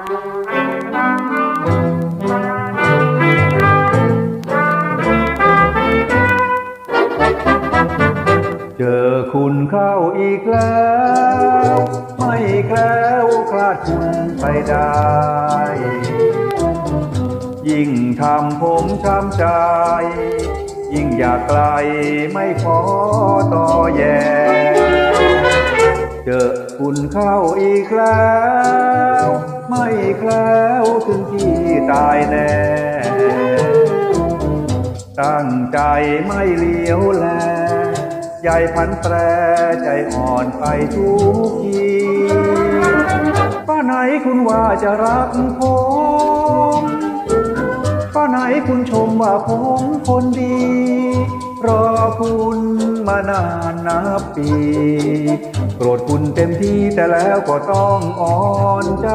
เจอคุณเข้าอีกแล้ว ไม่แคล้วคลาดคุณไปได้ ยิ่งทำผมช้ำใจ ยิ่งอยากไกลไม่ขอต่อแย่เจอคุณเข้าอีกแล้ว ไม่แคล้วถึงที่ตายแน่ตั้งใจไม่เลี้ยวแลใหญ่พันแปรใจอ่อนไปทุกทีป้าไหนคุณว่าจะรักผมป้าไหนคุณชมว่าผมคนดี รอคุณ มานานนับปี โกรธคุณเต็มที่แต่แล้วก็ต้องอ่อนใจ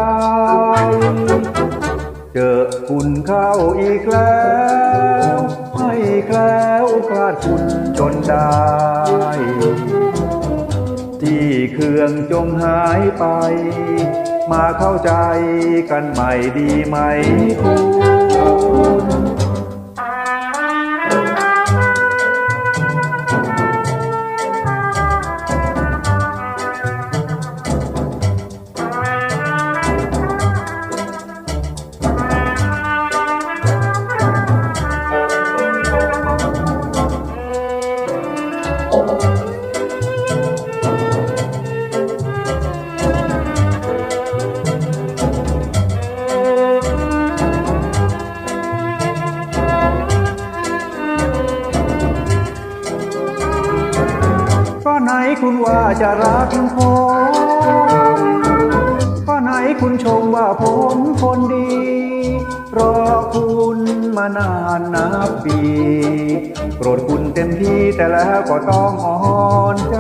เจอคุณเข้าอีกแล้วให้แคล้วคลาดคุณจนได้ ที่เครื่องจงหายไป มาเข้าใจกันใหม่ดีไหมคุณ ไหนคุณว่าจะรักผมก็ไหนคุณชมว่าผมคนดี รอคุณมานานนับปีโกรธคุณเต็มที่แต่แล้วก็ต้องอ่อนใจ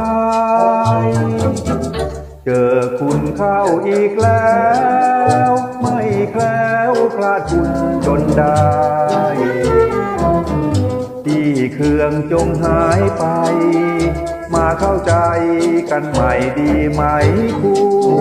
เจอคุณเข้าอีกแล้ว ไม่แคล้วคลาดคุณจนได้ที่เครื่องจงหายไป เข้าใจกันใหม่ดีไหมคู่